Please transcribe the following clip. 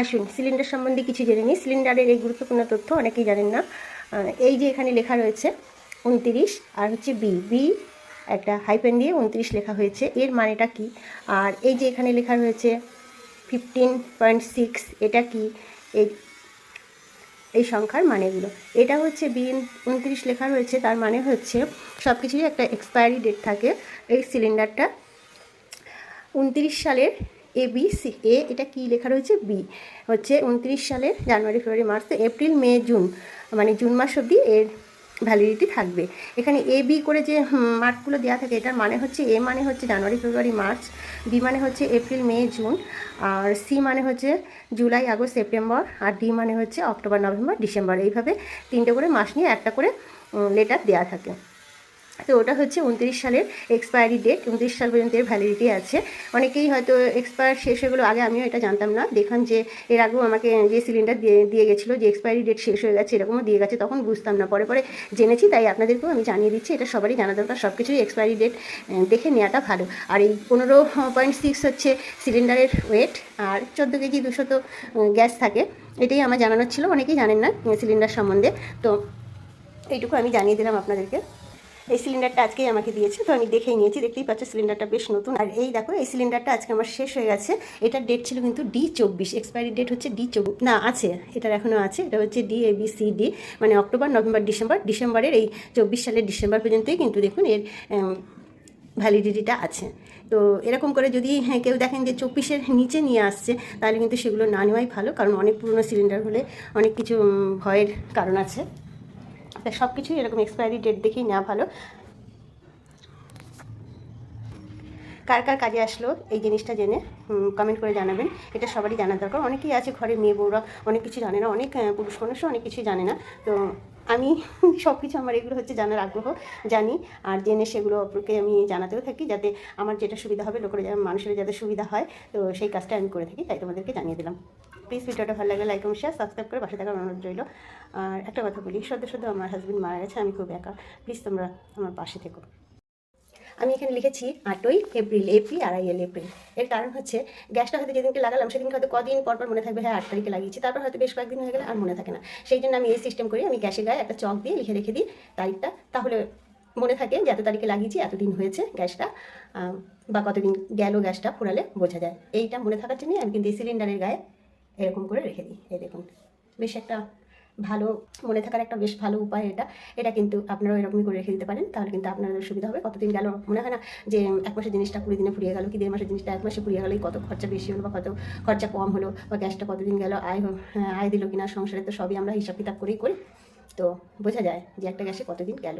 আসুন সিলিন্ডার সম্বন্ধে কিছু জেনে নিই। সিলিন্ডারের এই গুরুত্বপূর্ণ তথ্য অনেকেই জানেন না। এই যে এখানে লেখা রয়েছে উনতিরিশ, আর হচ্ছে বি বি একটা হাইপেন দিয়ে উনত্রিশ লেখা হয়েছে। এর মানেটা কি? আর এই যে এখানে লেখা রয়েছে ফিফটিন পয়েন্ট সিক্স এটা কি? এই এই সংখ্যার মানেগুলো। এটা হচ্ছে বি উনত্রিশ লেখা রয়েছে, তার মানে হচ্ছে সব কিছুরই একটা এক্সপায়ারি ডেট থাকে। এই সিলিন্ডারটা উনত্রিশ সালের এ বি সি এ এটা কি লেখা রয়েছে? বি হচ্ছে উনত্রিশ সালের January, February, March, April, May, June মানে জুন মাস অবধি এর ভ্যালিডিটি থাকবে। এখানে এ বি করে যে মার্কগুলো দেওয়া থাকে, এটার মানে হচ্ছে এ মানে হচ্ছে জানুয়ারি, ফেব্রুয়ারি, মার্চ বি মানে হচ্ছে এপ্রিল, মে, জুন, আর সি মানে হচ্ছে জুলাই, আগস্ট, সেপ্টেম্বর, আর ডি মানে হচ্ছে অক্টোবর, নভেম্বর, ডিসেম্বর। এইভাবে তিনটে করে মাস নিয়ে একটা করে লেটার দেওয়া থাকে। তো ওটা হচ্ছে উনত্রিশ সালের এক্সপায়ারি ডেট উনত্রিশ সাল পর্যন্ত এর ভ্যালিডিটি আছে। অনেকেই হয়তো এক্সপায়ার শেষ হয়ে গেলো, আগে আমিও এটা জানতাম না। দেখলাম যে এর আগেও আমাকে যে সিলিন্ডার দিয়ে দিয়ে গেছিল যে এক্সপায়ারি ডেট শেষ হয়ে গেছে, এরকমও দিয়ে গেছে, তখন বুঝতাম না। পরে পরে জেনেছি, তাই আপনাদেরকেও আমি জানিয়ে দিচ্ছি, এটা সবারই জানা দরকার সব কিছুই এক্সপায়ারি ডেট দেখে নেওয়াটা ভালো। আর এই পনেরো পয়েন্ট সিক্স হচ্ছে সিলিন্ডারের ওয়েট আর চোদ্দ কেজি দুশো তো গ্যাস থাকে। এটাই আমার জানানোর ছিল, অনেকেই জানেন না সিলিন্ডার সম্বন্ধে। তো এইটুকু আমি জানিয়ে দিলাম আপনাদেরকে। এই সিলিন্ডারটা আজকেই আমাকে দিয়েছে তো আমি দেখেই নিয়েছি দেখতেই পাচ্ছ সিলিন্ডারটা বেশ নতুন। আর এই দেখো এই সিলিন্ডারটা আজকে আমার শেষ হয়ে গেছে। এটার ডেট ছিল কিন্তু ডি চব্বিশ এক্সপায়ারি ডেট হচ্ছে ডি চব্বিশ না আছে এটার এখনও আছে এটা হচ্ছে D A B C D মানে অক্টোবর নভেম্বর ডিসেম্বর ডিসেম্বরের এই চব্বিশ সালের ডিসেম্বর পর্যন্তই কিন্তু দেখুন এর ভ্যালিডিটিটা আছে। তো এরকম করে যদি হ্যাঁ, কেউ দেখেন যে চব্বিশের নিচে নিয়ে আসছে তাহলে কিন্তু সেগুলো না নেওয়াই ভালো কারণ অনেক পুরনো সিলিন্ডার হলে অনেক কিছু ভয়ের কারণ আছে। তা সব কিছুই এরকম এক্সপায়ারি ডেট দেখেই নেওয়া ভালো। কার কার কাজে আসলো এই জিনিসটা জেনে কমেন্ট করে জানাবেন। এটা সবারই জানার দরকার। অনেকেই আছে ঘরে মেয়ে, বউরা, অনেক কিছু জানে না, অনেক পুরুষ মানুষও অনেক কিছু জানে না। তো আমি সব কিছু আমার এগুলো হচ্ছে জানার আগ্রহ, জানি। আর জেনে সেগুলো অপরকে আমি জানাতেও থাকি যাতে আমার যেটা সুবিধা হবে, লোকের মানুষের যাতে সুবিধা হয়। তো সেই কাজটা আমি করে থাকি, তাই তোমাদেরকে জানিয়ে দিলাম। প্লিজ ভিডিওটা ভালো লাগলে লাইক এবং শেয়ার সাবস্ক্রাইব করে পাশে থাকার অনুরোধ রইল। আর একটা কথা বলি, সদ্য সদ্য আমার হাজব্যান্ড মারা গেছে, আমি খুব একা। প্লিজ তোমরা আমার পাশে থেকো। আমি এখানে লিখেছি আটই এপ্রিল এপি আড়াই এল এপ্রিল। এর কারণ হচ্ছে, গ্যাসটা হয়তো যেদিনকে লাগালাম, সেদিনকে হয়তো কদিন পর পর মনে থাকবে হ্যাঁ আট তারিখে লাগিয়েছি। তারপর হয়তো বেশ কয়েকদিন হয়ে গেলে আর মনে থাকে না। সেই জন্য আমি এই সিস্টেম করি, আমি গ্যাসের গায়ে একটা চক দিয়ে লিখে রেখে দিই তারিখটা। তাহলে মনে থাকে যে এত তারিখে লাগিয়েছি, এতদিন হয়েছে গ্যাসটা বা কতদিন গেল গ্যাসটা ফুরালে বোঝা যায়। এইটা মনে থাকার জন্যই আমি কিন্তু এই সিলিন্ডারের গায়ে এরকম করে রেখে দিই। এই দেখুন, বেশ একটা ভালো, মনে থাকার একটা বেশ ভালো উপায় এটা। এটা কিন্তু আপনারাও এরকমই করে রেখে দিতে পারেন, তাহলে কিন্তু আপনাদের সুবিধা হবে। কতদিন গেল, মনে হয় না যে এক মাসের জিনিসটা কুড়ি দিনে ফুরিয়ে গেল, কি দেড় মাসের জিনিসটা এক মাসে ফুরিয়ে গেল কত খরচা বেশি হলো বা কত খরচা কম হলো বা গ্যাসটা কতদিন গেল, আয় আয় দিল কিনা সংসারে তো সবই আমরা হিসাব কিতাব করেই করি। তো বোঝা যায় যে একটা গ্যাসে কতদিন গেল।